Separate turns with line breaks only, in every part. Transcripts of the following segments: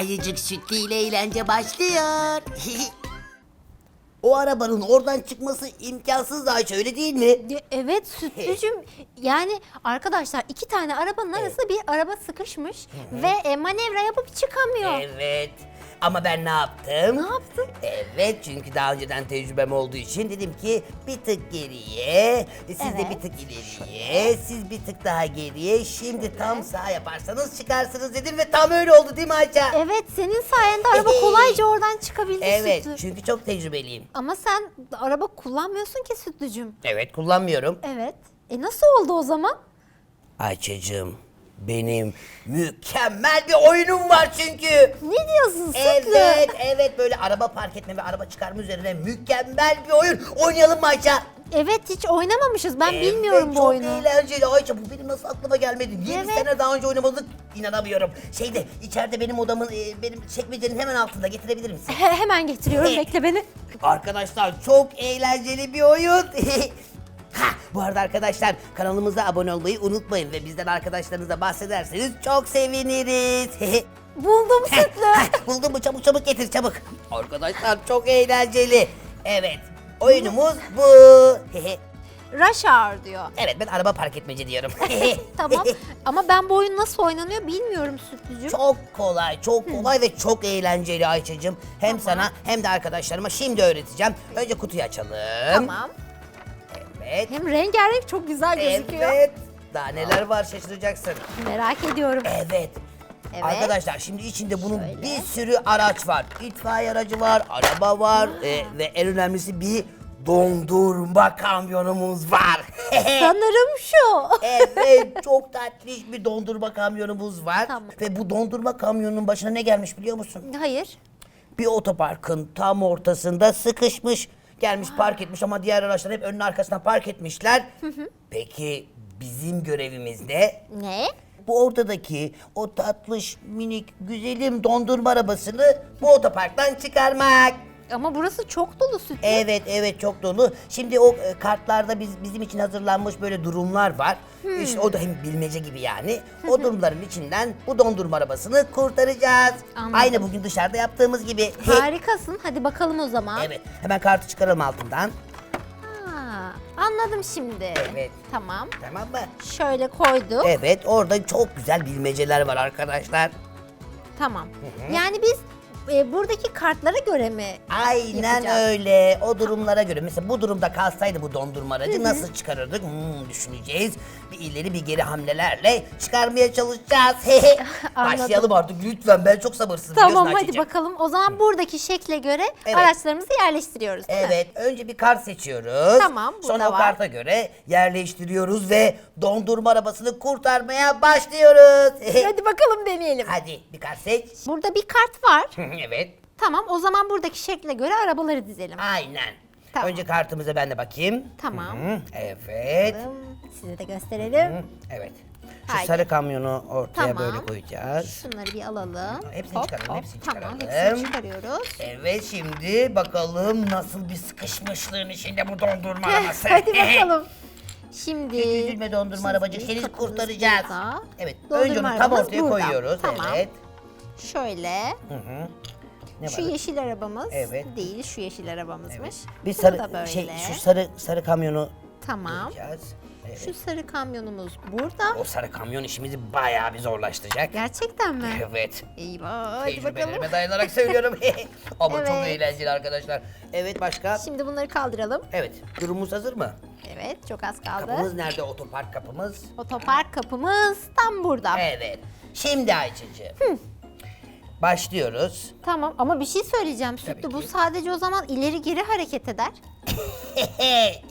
Ayıcık Sütlü ile eğlence başlıyor. o arabanın oradan çıkması imkansız Ayça öyle değil mi?
De- Evet Sütlücüm yani arkadaşlar iki tane arabanın arasında bir araba sıkışmış ve e, manevra yapıp çıkamıyor.
Evet. Ama ben ne yaptım?
Ne yaptın?
Evet çünkü daha önceden tecrübem olduğu için dedim ki bir tık geriye, siz de
Evet.
bir tık ileriye, siz bir tık daha geriye. Şimdi tam sağ yaparsanız çıkarsınız dedim ve tam öyle oldu değil mi Ayça?
Evet senin sayende araba kolayca oradan çıkabildi
Evet
Sütlü.
çünkü çok tecrübeliyim.
Ama sen araba kullanmıyorsun ki Sütlücüm.
Evet kullanmıyorum.
Evet. E nasıl oldu o zaman?
Ayça'cığım benim mükemmel bir oyunum var çünkü.
Ne diyorsun Sütlü?
Evet, evet böyle araba park etme ve araba çıkarma üzerine mükemmel bir oyun. Oynayalım mı Ayça?
Evet hiç oynamamışız. Ben
Evet,
bilmiyorum bu
çok
oyunu.
eğlenceli Ayça. Bu benim nasıl aklıma gelmedi? 7
Evet.
sene daha önce oynamadık. İnanamıyorum. Şeyde içeride benim odamın, e, benim çekmecenin hemen altında getirebilir misin?
He- hemen getiriyorum bekle beni.
Arkadaşlar çok eğlenceli bir oyun. bu arada arkadaşlar kanalımıza abone olmayı unutmayın ve bizden arkadaşlarınıza bahsederseniz çok seviniriz.
Buldum Sütlü.
Heh, Buldun mu çabuk çabuk getir çabuk. Arkadaşlar çok eğlenceli. Evet oyunumuz bu.
Rush Hour diyor.
evet ben araba park etmece diyorum.
Tamam ama ben bu oyun nasıl oynanıyor bilmiyorum Sütlücüm.
Çok kolay, çok kolay ve çok eğlenceli Ayça'cığım. Hem sana hem de arkadaşlarıma şimdi öğreteceğim. Önce kutuyu açalım.
Tamam.
Evet.
Hem rengarenk çok güzel gözüküyor.
Evet. Daha neler var şaşıracaksın.
Merak ediyorum.
Evet.
Evet.
Arkadaşlar şimdi içinde bunun
Şöyle.
bir sürü araç var. İtfaiye aracı var, araba var e, ve en önemlisi bir dondurma kamyonumuz var.
Sanırım şu.
evet çok tatlış bir dondurma kamyonumuz var.
Tamam.
Ve bu dondurma kamyonunun başına ne gelmiş biliyor musun?
Hayır.
Bir otoparkın tam ortasında sıkışmış. Gelmiş park etmiş ama diğer araçlar hep önüne arkasına park etmişler. Peki bizim görevimiz ne?
Ne?
Bu ortadaki o tatlış minik güzelim dondurma arabasını bu otoparktan çıkarmak.
Ama burası çok dolu Sütlü.
Evet evet çok dolu. Şimdi o e, kartlarda biz bizim için hazırlanmış böyle durumlar var. İşte o da hem bilmece gibi yani. O durumların içinden bu dondurma arabasını kurtaracağız.
Anladım.
Aynı bugün dışarıda yaptığımız gibi.
Harikasın. Hadi bakalım o zaman.
evet hemen kartı çıkaralım altından.
Ha, anladım şimdi.
Evet.
Tamam.
Tamam mı?
Şöyle koyduk.
Evet orada çok güzel bilmeceler var arkadaşlar.
Tamam. Yani biz e, buradaki kartlara göre mi
Aynen
yapacağız?
öyle. O durumlara göre. Mesela bu durumda kalsaydı bu dondurma aracı nasıl çıkarırdık? Hmm, düşüneceğiz. Bir ileri bir geri hamlelerle çıkarmaya çalışacağız.
Anladım.
Başlayalım artık lütfen. Ben çok sabırsızım.
Tamam
biliyorsun
hadi
Ayça'cığım.
bakalım. O zaman buradaki şekle göre
Evet.
araçlarımızı yerleştiriyoruz değil mi?
Evet, önce bir kart seçiyoruz.
Tamam, burada
Sonra o
var.
karta göre yerleştiriyoruz ve dondurma arabasını kurtarmaya başlıyoruz.
Hadi bakalım deneyelim.
Hadi bir kart seç.
Burada bir kart var.
evet,
Tamam o zaman buradaki şekle göre arabaları dizelim.
aynen.
Tamam.
Önce kartımıza ben de bakayım.
Tamam.
Hı, evet.
Size de gösterelim.
Hı, Evet. Şu
Haydi.
sarı kamyonu ortaya
Tamam.
böyle koyacağız.
Şunları bir alalım.
Hepsini çıkaralım, hepsini
Tamam
çıkaralım.
hepsini çıkarıyoruz.
Evet şimdi bakalım nasıl bir sıkışmışlığın içinde bu dondurma arabası.
hadi bakalım. Şimdi
Hiç üzülme dondurma arabacık seni
kapımız
kurtaracağız.
burada.
Evet
Dondurma
önce onu tam
arabamız
ortaya
burada.
koyuyoruz.
Tamam.
Evet.
Şöyle
Hı hı. Ne
şu
var?
yeşil arabamız
Evet.
değil şu yeşil arabamızmış.
Bir
Bu
sarı
da böyle.
şey şu sarı sarı kamyonu
Tamam.
koyacağız. Evet.
Şu sarı kamyonumuz burada.
O sarı kamyon işimizi bayağı bir zorlaştıracak.
Gerçekten mi?
Evet.
Eyvah.
Tecrübelerime dayanarak söylüyorum. Ama çok
Evet.
eğlenceli arkadaşlar. Evet başka?
Şimdi bunları kaldıralım.
Evet. Durumumuz hazır mı?
Evet çok az kaldı.
Kapımız nerede? Otopark kapımız.
Otopark kapımız tam burada.
Evet. Şimdi Ayça'cığım. Başlıyoruz.
Tamam ama bir şey söyleyeceğim Sütlü. Bu sadece o zaman ileri geri hareket eder.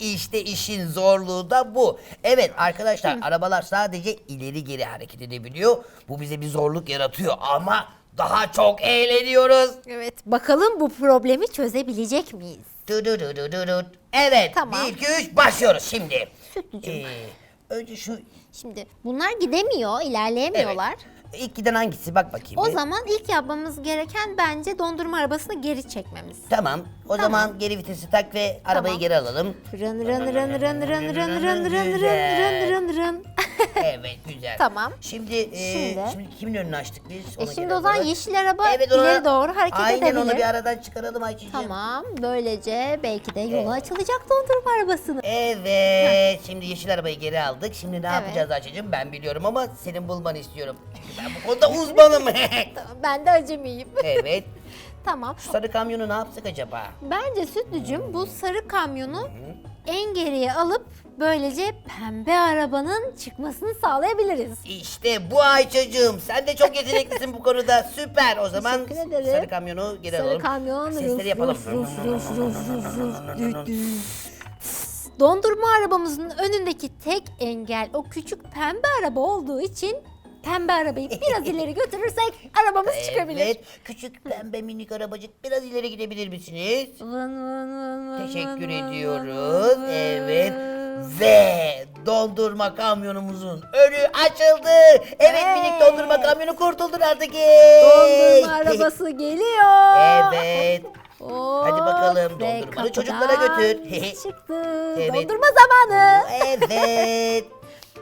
işte işin zorluğu da bu. Evet arkadaşlar arabalar sadece ileri geri hareket edebiliyor. Bu bize bir zorluk yaratıyor ama daha çok eğleniyoruz.
Evet. Bakalım bu problemi çözebilecek miyiz?
Dudududududud. Evet.
Tamam.
1 2 3 başlıyoruz şimdi.
Sütlücüm.
Ee, önce şu
Şimdi bunlar gidemiyor, ilerleyemiyorlar.
Evet. İlk giden hangisi bak bakayım.
O
bir.
zaman ilk yapmamız gereken bence dondurma arabasını geri çekmemiz.
Tamam. O zaman geri vitesi tak ve arabayı
Tamam.
geri alalım.
Rın rın rın rın rın rın rın rın rın rın rın rın rın.
evet güzel.
Tamam.
Şimdi, e,
Şimdi?
şimdi. kimin önünü açtık biz?
E
Ona
şimdi
göre
o zaman
olarak.
yeşil araba
Evet, ona-
ileri doğru hareket
Aynen
edebilir.
onu bir aradan çıkaralım Ayçiçeğim.
Tamam. Böylece belki de yola açılacak dondurma arabasını.
Evet. Şimdi yeşil arabayı geri aldık. Şimdi ne
Evet.
yapacağız Ayçiçeğim? Ben biliyorum ama senin bulmanı istiyorum. Çünkü ben bu konuda uzmanım.
Tamam, ben de acemiyim.
evet.
tamam.
Şu sarı kamyonu ne yapsak acaba?
Bence Sütlücüm bu sarı kamyonu en geriye alıp böylece pembe arabanın çıkmasını sağlayabiliriz.
İşte bu Ayça'cığım. Sen de çok yeteneklisin bu konuda. Süper. O zaman
Teşekkür ederim.
sarı kamyonu geri
Sarı
alalım.
kamyon
Sesleri yapalım.
Dondurma arabamızın önündeki tek engel o küçük pembe araba olduğu için pembe arabayı biraz ileri götürürsek arabamız çıkabilir.
Evet. Küçük pembe minik arabacık biraz ileri gidebilir misiniz?
Vın, vın, vın, vın,
Teşekkür
vın, vın,
ediyoruz.
vın.
Evet. Ve dondurma kamyonumuzun önü açıldı. Evet minik dondurma kamyonu kurtuldun artık.
Dondurma arabası geliyor.
Evet.
Hop,
Hadi bakalım,
ve
dondurmanı
kapıdan
çocuklara götür.
Çıktı.
Evet.
Dondurma zamanı.
Evet.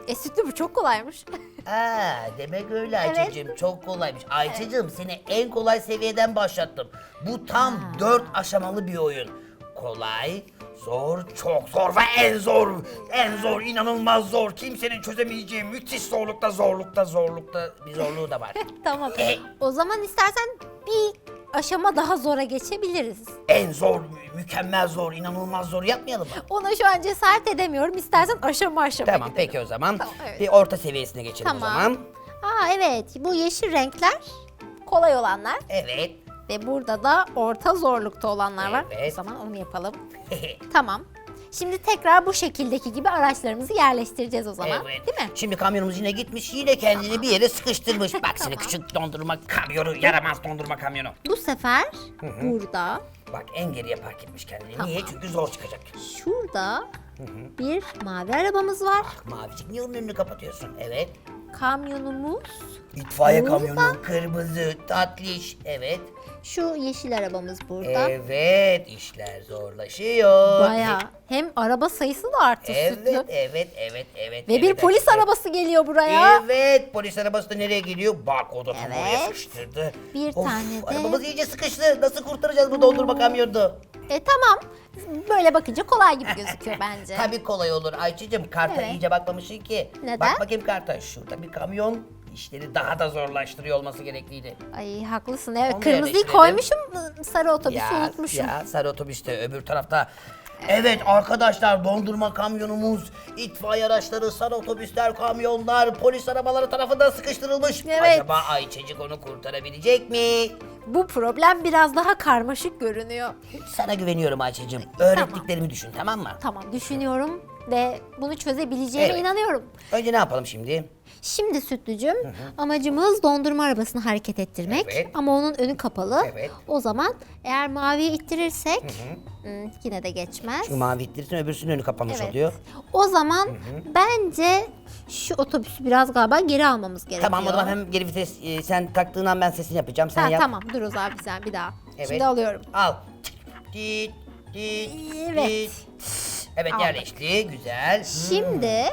E sütlü bu çok kolaymış.
Aa, demek öyle Ayça'cığım. Çok kolaymış. Ayça'cığım seni en kolay seviyeden başlattım. Bu tam dört aşamalı bir oyun. Kolay, zor, çok zor ve en zor. En zor, inanılmaz zor. Kimsenin çözemeyeceği müthiş zorlukta, zorlukta, zorlukta bir zorluğu da var.
tamam.
E.
O zaman istersen bir aşama daha zora geçebiliriz.
en zor, mü- mükemmel zor, inanılmaz zor yapmayalım mı?
Ona şu an cesaret edemiyorum. İstersen aşama aşama
Tamam
gidelim.
peki o zaman.
Tamam, evet.
Bir orta seviyesine geçelim o
Tamam.
zaman.
Aa evet bu yeşil renkler kolay olanlar
Evet.
ve burada da orta zorlukta olanlar var.
Evet.
O zaman onu yapalım. Tamam. Şimdi tekrar bu şekildeki gibi araçlarımızı yerleştireceğiz o zaman.
Evet.
Değil mi?
Şimdi kamyonumuz yine gitmiş, yine kendini bir yere sıkıştırmış. Bak seni
Tamam.
küçük dondurma kamyonu, yaramaz dondurma kamyonu.
Bu sefer burada,
Bak en geriye park etmiş kendini.
Tamam.
Niye? Çünkü zor çıkacak.
şurada bir mavi arabamız var.
Mavicik niye onun önünü kapatıyorsun? Evet.
Kamyonumuz,
İtfaiye
Burada.
kamyonu, kırmızı, tatlış. Evet.
şu yeşil arabamız burada.
Evet, işler zorlaşıyor.
Bayağı. Hem araba sayısı da arttı
Evet,
sütlü.
evet, evet, evet.
Ve bir
evet,
polis
evet.
arabası geliyor buraya.
Evet, polis arabası da nereye geliyor? Bak o da tam oraya
Evet.
sıkıştırdı.
Bir tane de-
Arabamız iyice sıkıştı. Nasıl kurtaracağız bu dondurma kamyonunu?
E tamam. Böyle bakınca kolay gibi gözüküyor bence.
Tabii kolay olur. Ayça'cığım karta
Evet.
iyice bakmamışsın ki.
Neden?
Bak bakayım karta. Şurada bir kamyon işleri daha da zorlaştırıyor olması gerekliydi.
Ay haklısın. Evet
Onu
kırmızıyı
yerleştirelim.
koymuşum. Sarı otobüsü unutmuşum.
ya sarı otobüste öbür tarafta. Evet arkadaşlar dondurma kamyonumuz, itfaiye araçları, sarı otobüsler, kamyonlar, polis arabaları tarafından sıkıştırılmış.
Evet.
Acaba Ayçacık onu kurtarabilecek mi?
Bu problem biraz daha karmaşık görünüyor.
Sana güveniyorum Ayça'cığım. Öğrettiklerimi düşün tamam mı?
Tamam düşünüyorum ve bunu çözebileceğime
Evet.
inanıyorum.
Önce ne yapalım şimdi?
Şimdi Sütlücüm amacımız dondurma arabasını hareket ettirmek
Evet.
ama onun önü kapalı.
Evet.
O zaman eğer maviye ittirirsek hmm, yine de geçmez.
Çünkü mavi ittirirsin öbürsünün önü kapanmış
Evet.
oluyor.
O zaman bence şu otobüsü biraz galiba geri almamız gerekiyor.
Tamam o zaman hem geri vites e, sen taktığın an ben sesini yapacağım. Sen
Ha,
yap.
tamam dur o zaman bir sen bir daha.
Evet.
Şimdi alıyorum.
Al.
Evet.
Evet
Aldım.
yerleşti. Güzel.
Şimdi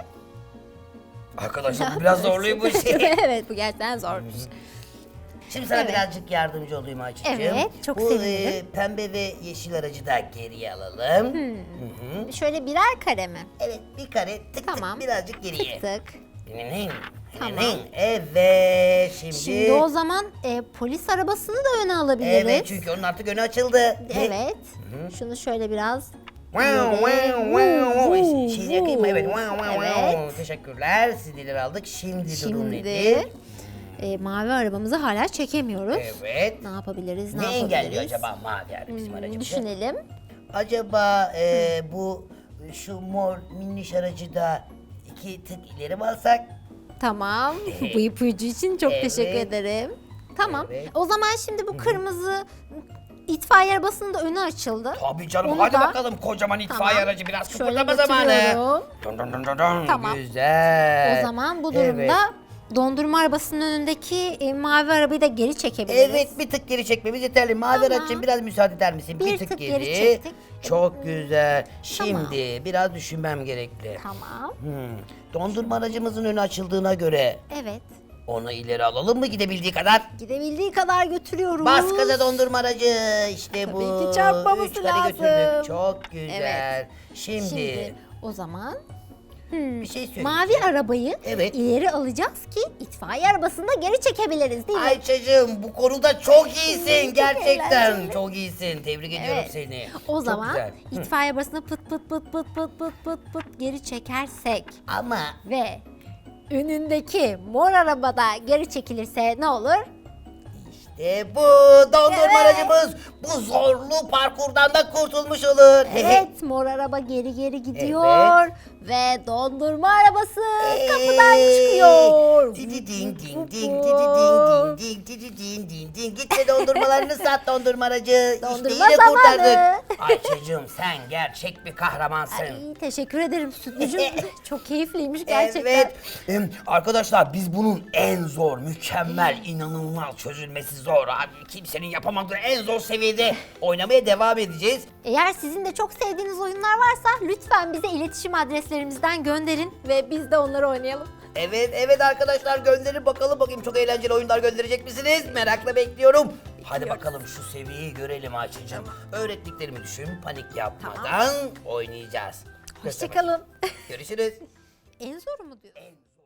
Arkadaşlar bu biraz zorluymuş.
evet bu gerçekten zormuş.
Şimdi sana
Evet.
birazcık yardımcı olayım Ayça'cığım.
Evet, çok
Bu,
sevinirim.
e, pembe ve yeşil aracı da geriye alalım.
Hmm. Şöyle birer kare mi?
Evet bir kare tık
Tamam.
tık birazcık geriye.
Tık tık.
Dinin,
Tamam.
Evet şimdi.
Şimdi o zaman e, polis arabasını da öne alabiliriz.
Evet çünkü onun artık önü açıldı.
Evet. Şunu şöyle biraz
Wow, wow, wow.
Vuu,
Şimdi yakayım mı? Evet. Wow, wow,
Evet.
wow. Teşekkürler. Sizleri aldık. Şimdi, durum
Şimdi
nedir?
e, mavi arabamızı hala çekemiyoruz.
Evet.
Ne yapabiliriz? Ne,
Ne
yapabiliriz?
engelliyor acaba mavi araba bizim
Hmm,
aracımızı?
Düşünelim.
Acaba e, bu şu mor minniş aracı da iki tık ileri mi alsak?
Tamam. bu ipucu için çok
Evet.
teşekkür ederim. Tamam.
Evet.
O zaman şimdi bu kırmızı itfaiye arabasının da önü açıldı.
Tabii canım
Onu
hadi
da-
bakalım kocaman itfaiye
Tamam.
aracı biraz
Şöyle
kıpırdama zamanı.
götürüyorum.
Dun dun dun dun dun.
Tamam.
Güzel.
O zaman bu durumda dondurma arabasının önündeki e, mavi arabayı da geri çekebiliriz.
Evet bir tık geri çekmemiz yeterli. Mavi
Tamam.
araççım biraz müsaade eder misin?
Bir tık geri çektik.
Çok güzel. Şimdi biraz düşünmem gerekli.
Tamam.
Hmm. Dondurma aracımızın önü açıldığına göre
Evet.
Onu ileri alalım mı gidebildiği kadar?
Gidebildiği kadar götürüyoruz.
Bas gaza dondurma aracı. İşte bu.
Tabii ki çarpmaması
Üç kare
lazım.
götürdük. Çok güzel.
Evet.
Şimdi,
Şimdi o zaman
bir şey söyleyeyim.
mavi arabayı
Evet.
ileri alacağız ki itfaiye arabasını da geri çekebiliriz değil mi?
Ayça'cığım bu konuda çok iyisin
Çok
gerçekten.
eğlenceli.
Çok iyisin. Tebrik ediyorum
Evet.
seni.
O
Çok
zaman
güzel. Hı.
itfaiye arabasını pıt pıt pıt pıt pıt pıt pıt pıt geri çekersek
Ama
ve önündeki mor arabada geri çekilirse ne olur?
işte bu dondurma
Evet.
aracımız bu zorlu parkurdan da kurtulmuş olur.
Evet mor araba geri geri gidiyor ve dondurma arabası kapıdan çıkıyor.
Didi ding ding ding didi ding ding ding didi ding ding ding git ve dondurmalarını sat dondurma aracı.
Dondurma
işte yine
zamanı.
kurtardık. Ayça'cığım sen gerçek bir kahramansın.
Ay, teşekkür ederim Sütlücüm. Çok keyifliymiş gerçekten.
Evet. Em, arkadaşlar biz bunun en zor, mükemmel, inanılmaz çözülmesi zor abi. Kimsenin yapamadığı en zor seviyede oynamaya devam edeceğiz.
Eğer sizin de çok sevdiğiniz oyunlar varsa lütfen bize iletişim adreslerimizden gönderin ve biz de onları oynayalım.
Evet evet arkadaşlar gönderin bakalım bakayım çok eğlenceli oyunlar gönderecek misiniz? Merakla bekliyorum. Hadi bakalım şu seviyeyi görelim Ayça'cığım. Öğrettiklerimi düşün, panik yapmadan oynayacağız.
Hoşçakalın.
Görüşürüz.
en zoru mu diyor?
En